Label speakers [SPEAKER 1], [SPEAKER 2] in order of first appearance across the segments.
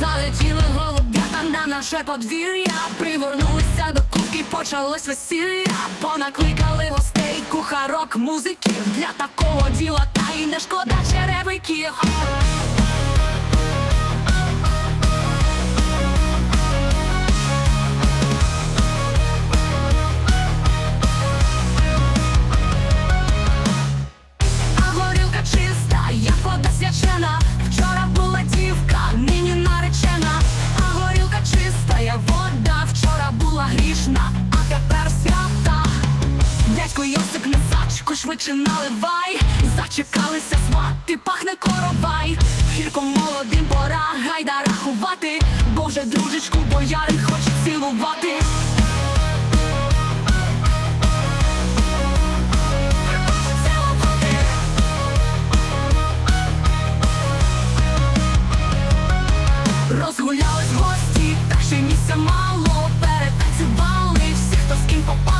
[SPEAKER 1] Залетіли голуб'ята на наше подвір'я, привернулися до кубки, почалось весілля, понакликали гостей, кухарок, музиків. Для такого діла, та й не шкода черевиків. Швидше наливай. Зачекалися свати, пахне коровай. Гірко молодим пора, гайда рахувати, бо вже дружечку боярин хоче цілувати. Розгулялись гості, так ще місця мало, перетанцювали всі, хто з ким попало.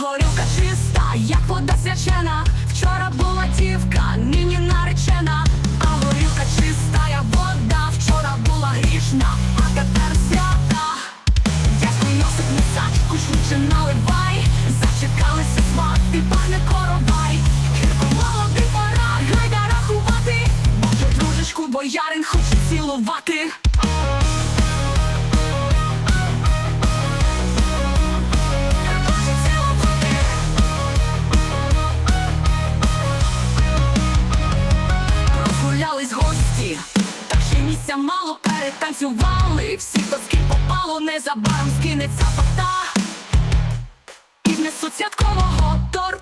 [SPEAKER 1] Горілка чиста, як вода свячена. Вчора була дівка, нині наречена. А горілка чиста, як вода, вчора була грішна, а тепер свята. Дядько Йосип не сачку швидше наливай. Зачекалися свати, пахне коровай. Гірко молодий пора, гайда рахувати. Боже, дружечку, боярин хоче цілувати. місця мало перетанцювали, всі доски попало, незабаром скинеться пота І внесуть святкового торта